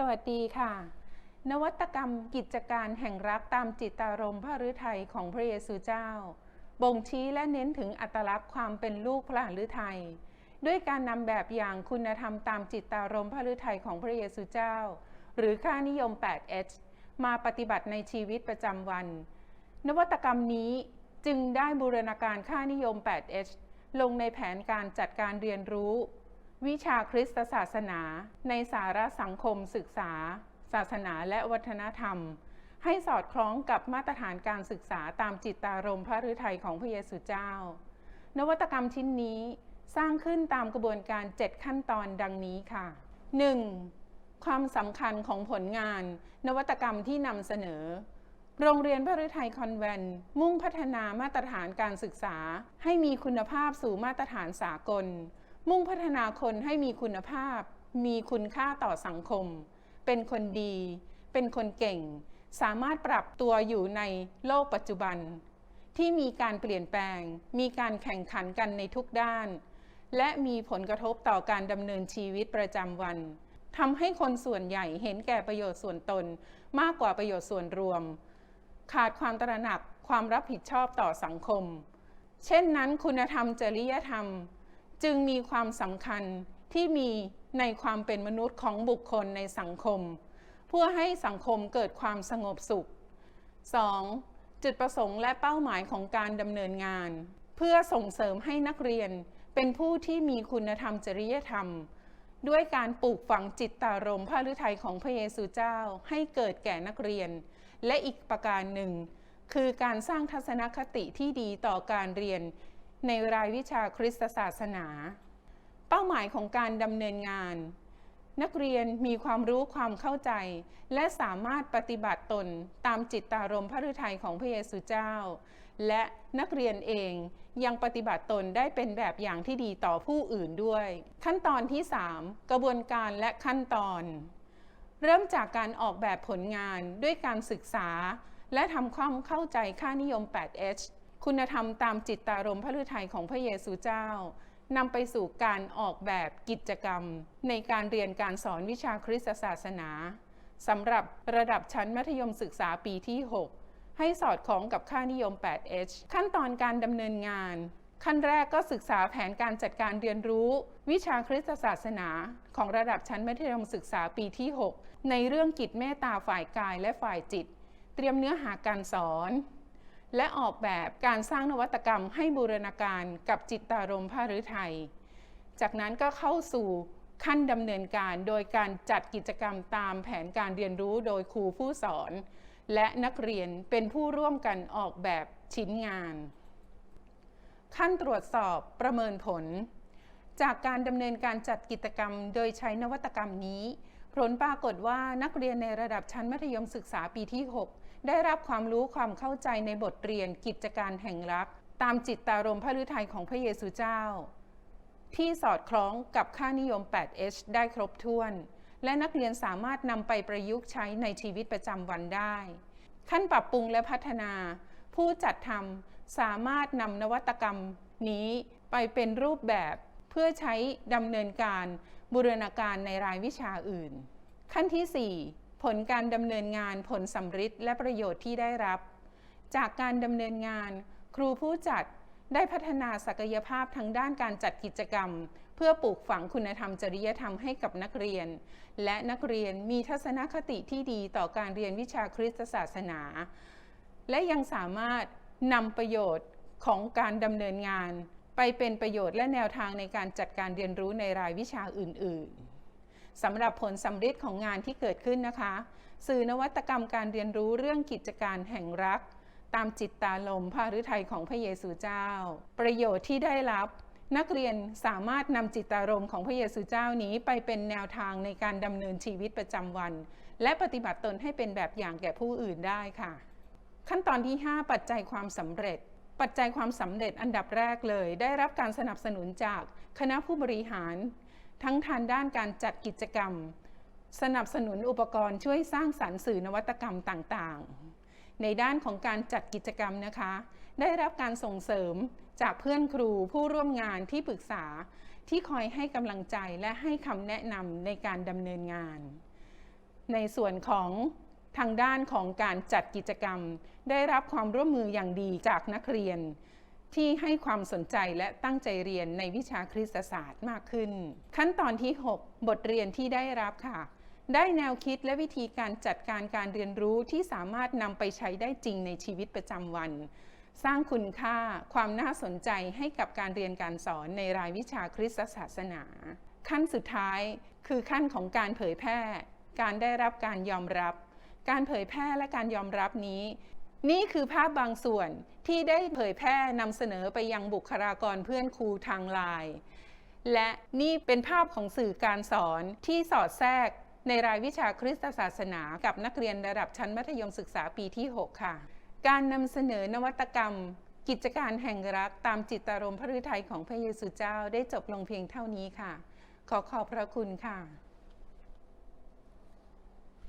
สวัสดีค่ะ นวัตกรรมกิจการแห่งรักตามจิตารมณ์พระฤทัยของพระเยซูเจ้า บ่งชี้และเน้นถึงอัตลักษณ์ความเป็นลูกพระฤทัยด้วยการนำแบบอย่างคุณธรรมตามจิตารมณ์พระฤทัยของพระเยซูเจ้า หรือค่านิยม 8H มาปฏิบัติในชีวิตประจำวัน นวัตกรรมนี้จึงได้บูรณาการค่านิยม 8H ลงในแผนการจัดการเรียนรู้ วิชาคริสตศาสนา ในสาระสังคมศึกษา ศาสนาและวัฒนธรรม ให้สอดคล้องกับมาตรฐานการศึกษาตามจิตตารมพระฤทัยของพระเยซูเจ้า นวัตกรรมชิ้นนี้สร้างขึ้นตามกระบวนการ 7 ขั้นตอนดังนี้ค่ะ 1. ความสำคัญของผลงาน นวัตกรรมที่นำเสนอ โรงเรียนพระฤทัยคอนแวนต์มุ่งพัฒนามาตรฐานการศึกษา ให้มีคุณภาพสู่มาตรฐานสากล มุ่งพัฒนาคนให้มีคุณภาพ มีคุณค่าต่อสังคม เป็นคนดี เป็นคนเก่ง สามารถปรับตัวอยู่ในโลกปัจจุบัน ที่มีการเปลี่ยนแปลง มีการแข่งขันกันในทุกด้าน และมีผลกระทบต่อการดำเนินชีวิตประจำวันทำให้คนส่วนใหญ่เห็นแก่ประโยชน์ส่วนตน มากกว่าประโยชน์ส่วนรวม ขาดความตระหนักความรับผิดชอบต่อสังคม เช่นนั้นคุณธรรมจริยธรรม จึงมีความสำคัญที่มีในความเป็นมนุษย์ของบุคคลในสังคม เพื่อให้สังคมเกิดความสงบสุข 2. จุดประสงค์และเป้าหมายของการดำเนินงาน เพื่อส่งเสริมให้นักเรียนเป็นผู้ที่มีคุณธรรมจริยธรรม ด้วยการปลูกฝังจิตตารมพระฤทัยของพระเยซูเจ้าให้เกิดแก่นักเรียน และอีกประการหนึ่ง คือการสร้างทัศนคติที่ดีต่อการเรียน ในรายวิชาคริสตศาสนา เป้าหมายของการดำเนินงาน นักเรียนมีความรู้ความเข้าใจ และสามารถปฏิบัติตนตามจิตตารมพระฤทัยของพระเยซูเจ้า และนักเรียนเองยังปฏิบัติตนได้เป็นแบบอย่างที่ดีต่อผู้อื่นด้วย ขั้นตอนที่ 3 กระบวนการและขั้นตอน เริ่มจากการออกแบบผลงานด้วยการศึกษา และทำความเข้าใจค่านิยม 8H คุณธรรมตามจิตตารมณ์พระฤทัยของพระเยซูเจ้านำไปสู่การออกแบบกิจกรรม ในการเรียนการสอนวิชาคริสตศาสนาสำหรับระดับชั้นมัธยมศึกษาปีที่ 6 ให้สอดคล้องกับค่านิยม 8H ขั้นตอนการดำเนินงาน ขั้นแรกก็ศึกษาแผนการจัดการเรียนรู้ วิชาคริสตศาสนาของระดับชั้นมัธยมศึกษาปีที่ 6 ในเรื่องกิจเมตตาฝ่ายกายและฝ่ายจิต เตรียมเนื้อหาการสอน และออกแบบการสร้างนวัตกรรมให้บูรณาการกับจิตตารมณ์พระฤทัย จากนั้นก็เข้าสู่ขั้นดำเนินการโดยการจัดกิจกรรมตามแผนการเรียนรู้โดยครูผู้สอน และนักเรียนเป็นผู้ร่วมกันออกแบบชิ้นงาน ขั้นตรวจสอบประเมินผล จากการดำเนินการจัดกิจกรรมโดยใช้นวัตกรรมนี้ ผลปรากฏว่านักเรียนในระดับชั้นมัธยมศึกษาปีที่ 6 ได้รับความรู้ความเข้าใจในบทเรียนกิจการแห่งรัก ตามจิตตารมพระฤทัยของพระเยซูเจ้า ที่สอดคล้องกับค่านิยม 8H ได้ครบถ้วน และนักเรียนสามารถนำไปประยุกต์ใช้ในชีวิตประจำวันได้ ขั้นปรับปรุงและพัฒนา ผู้จัดทำสามารถนำนวัตกรรมนี้ไปเป็นรูปแบบเพื่อใช้ดำเนินการ บูรณาการในรายวิชาอื่น ขั้นที่ 4 ผลการดำเนินงานผลสำฤทธิ์และประโยชน์ที่ได้รับ จากการดำเนินงาน ครูผู้จัดได้พัฒนาศักยภาพทางด้านการจัดกิจกรรม เพื่อปลูกฝังคุณธรรมจริยธรรมให้กับนักเรียน และนักเรียนมีทัศนคติที่ดีต่อการเรียนวิชาคริสตศาสนา และยังสามารถนำประโยชน์ของการดำเนินงาน ไปเป็นประโยชน์และแนวทางในการจัดการเรียนรู้ในรายวิชาอื่น ๆสำหรับผลสำฤทธิ์ของงานที่เกิดขึ้นนะคะ สื่อนวัตกรรมการเรียนรู้เรื่องกิจการแห่งรัก ตามจิตตาลมพระฤทัยของพระเยซูเจ้า ประโยชน์ที่ได้รับนักเรียนสามารถนำจิตตารมของพระเยซูเจ้านี้ไปเป็นแนวทางในการดำเนินชีวิตประจำวัน และปฏิบัติตนให้เป็นแบบอย่างแก่ผู้อื่นได้ค่ะ ขั้นตอนที่ 5 ปัจจัยความสำเร็จ ปัจจัยความสำเร็จอันดับแรกเลย ได้รับการสนับสนุนจากคณะผู้บริหาร ทั้งทางด้านการจัดกิจกรรม สนับสนุนอุปกรณ์ช่วยสร้างสรรค์สื่อนวัตกรรมต่างๆ ในด้านของการจัดกิจกรรมนะคะ ได้รับการส่งเสริมจากเพื่อนครูผู้ร่วมงานที่ปรึกษาที่คอยให้กำลังใจและให้คำแนะนำในการดำเนินงาน ในส่วนของ ทางด้านของการจัดกิจกรรม ได้รับความร่วมมืออย่างดีจากนักเรียน ที่ให้ความสนใจและตั้งใจเรียนในวิชาคริสตศาสตร์มากขึ้น ขั้นตอนที่ 6 บทเรียนที่ได้รับค่ะ ได้แนวคิดและวิธีการจัดการการเรียนรู้ที่สามารถนำไปใช้ได้จริงในชีวิตประจำวัน สร้างคุณค่าความน่าสนใจให้กับการเรียนการสอนในรายวิชาคริสตศาสนา ขั้นสุดท้ายคือขั้นของการเผยแพร่ การได้รับการยอมรับ การเผยแพร่และการยอมรับนี้ นี่คือภาพบางส่วนที่ได้เผยแพร่นำเสนอไปยังบุคลากรเพื่อนครูทางไลน์และนี่เป็นภาพของสื่อการสอนที่สอดแทรกในรายวิชาคริสตศาสนากับนักเรียนระดับชั้นมัธยมศึกษาปีที่ 6 ค่ะ การนำเสนอนวัตกรรม กิจการแห่งรักตามจิตอารมณ์พระฤทัยของพระเยซูเจ้าได้จบลงเพียงเท่านี้ค่ะ ขอขอบพระคุณค่ะ